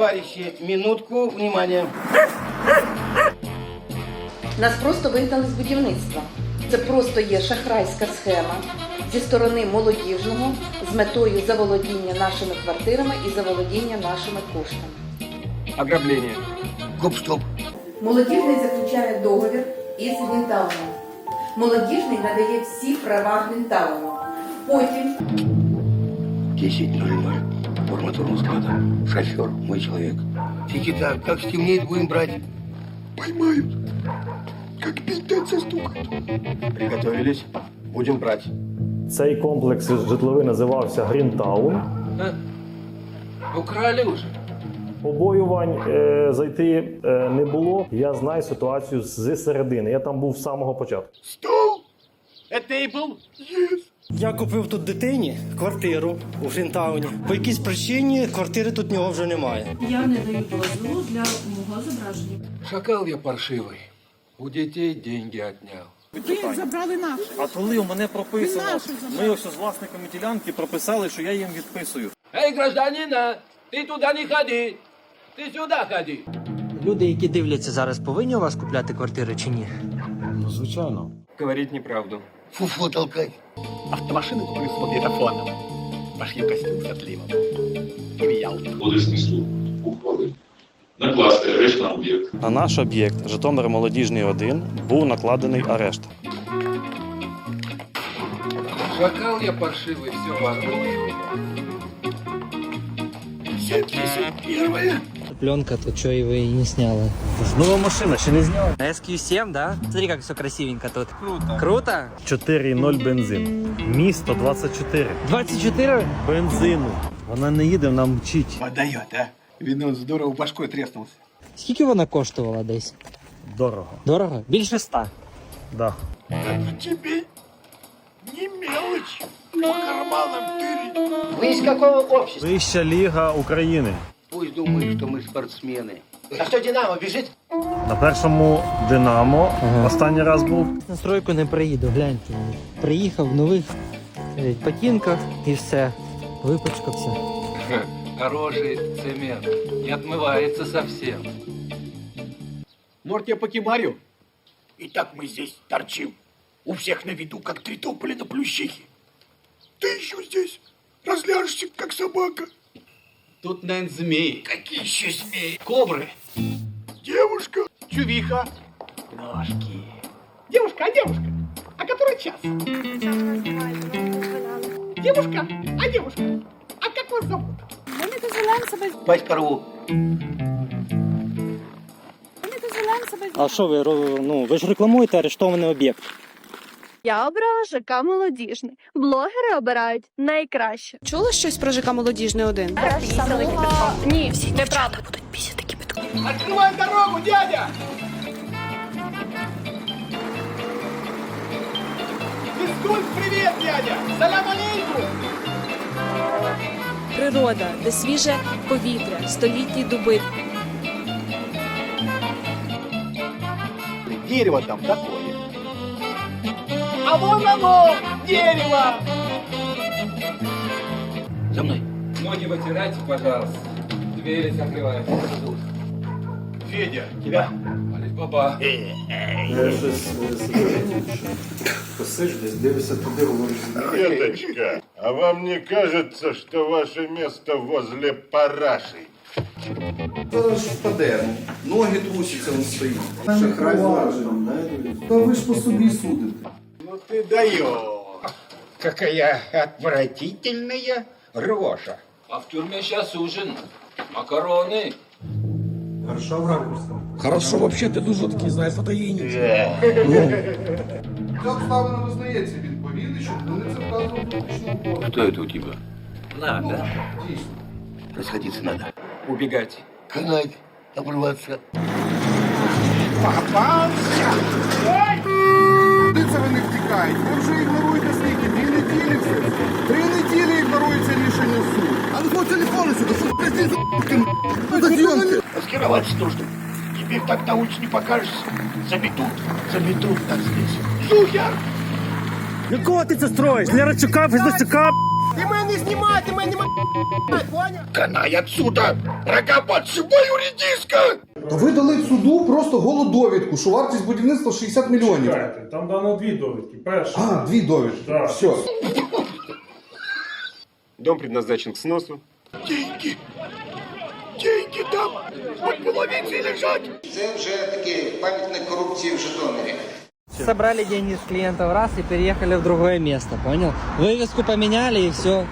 Товарищи, минутку, внимание. Нас просто вигнали з будівництва. Це просто є шахрайська схема зі сторони молодіжного з метою заволодіння нашими квартирами і заволодіння нашими коштами. Ограбление. Гоп-стоп. Молодіжний заключає договір із Гвинтауном. Молодіжний надає всі права Гвинтауну. Потім 10.00. Арматурном склада. Шофер, мой человек. Фигита, как стемнеет, будем брать. Поймают. Как пить дать застукают. Приготовились. Будем брать. Цей комплекс житловий називався Грінтаун. Украли уже. Побоювань е, зайти е, не було. Я знаю ситуацію з середини. Я там був з самого початку. Стол! Это и был? Я купив тут дитині квартиру у Фрінтауні. По якійсь причині квартири тут в нього вже немає. Я не даю дозволу для мого зображення. Шакал я паршивий. У дітей деньги отняв. Ви їх забрали наш. А коли у мене прописано, Ти нашу забрав. ми ось з власниками ділянки прописали, що я їм відписую. Эй, гражданина, ты туда не ходи. Ты сюда ходи. Люди, які дивляться зараз, повинні у вас купляти квартири чи ні? Говорить неправду. Фуфло толкать. Автомашины куплю с магнитофоном. Пошли в костюм с отливом. И в Ялту. Колишній суд ухвалив накласти арешт на об'єкт На наш об'єкт Житомир Молодіжний 1 був накладений арешт. Шакал я паршивый, все ворую. 71 Пленка, то і ви її не сняли? Нова машина ще не зняв. SQ7, да? Смотри, как все красивенько тут. Круто. Круто? 4,0 бензин. Місто 24. 24? Бензину. Вона не їде, вона мчить. Подает, а? Видно, здорово башкой треснулся. Скільки вона коштувала десь? Дорого. Дорого? Більше ста. Да. Тебе не мелочь. По карманам тырить. Вы из какого общества? Вища ліга України. Пусть думают, что мы спортсмены. А что Динамо бежит? На першому Динамо Ага. останній раз був. На стройку не приїду, гляньте. Приїхав в нових е, ботинках і все. Випачкався. Ха, Хороший цемент. Не отмывается совсем. Может, я покемарю? И так мы здесь торчим. У всех на виду, как три тополя на плющихе. Ты еще здесь разляжешься, как собака. Тут, наверное, змеи. Какие еще змеи? Кобры. Девушка. Чувиха. Ножки. Девушка, а девушка? А который час? Девушка, а девушка? А как вас зовут? Ми не дозволяємо себе, Пасть порву. ми не дозволяємо себе. А що ви ну ви ж рекламуєте арештований об'єкт? Я обрала ЖК молодіжний. Блогери обирають найкраще. Чули щось про ЖК молодіжний один? Ні, всі неправда. Открывай дорогу, дядя! Физкульт, привет, дядя! Салям алейкум! Природа, де свіже повітря, столітні дуби. Дерево там такое. А вон оно, дерево! За мной. Ноги вытирайте, пожалуйста. Двери закрывайте. Федя, тебя. Али баба. Деточка, а вам не кажется, что ваше место возле параши? Зараз впаде. Ноги трусяться, він стоїть. Шахрай зражений. Та ви ж по собі судите. Ну ты даешь. Какая отвратительная рожа. А в тюрьме сейчас ужин. Макароны. Хорошо, вообще ты дуже такий знаєш фотогенію. Ця обставина визнається відповідно, що вони це вказано в публічному Кто это у тебя? Надо. Дійсно. Расходиться надо. Убегать. Канать, обрываться. Куди Ти Маскироваться нужно. Теперь так на улице не покажешься. Заметут, заметут нас здесь. Сухер! Якого ти це строїш? Для Рачука, Фездосюка? Ти мене не знімай, ти мене не поняв? Канай отсюда! Рога подшибаю, редиска! Та ви дали суду просто голу довідку, що вартість будівництва 60 мільйонів. Там дано дві довідки. Перша. А, дві довідки. Да. Все. Дом предназначен к сносу. Деньги! Деньги там половицей лежать! Це вже такий пам'ятник корупції в Житомирі. Собрали деньги с клиентов раз и переехали в другое место, понял? Вывеску поменяли и все.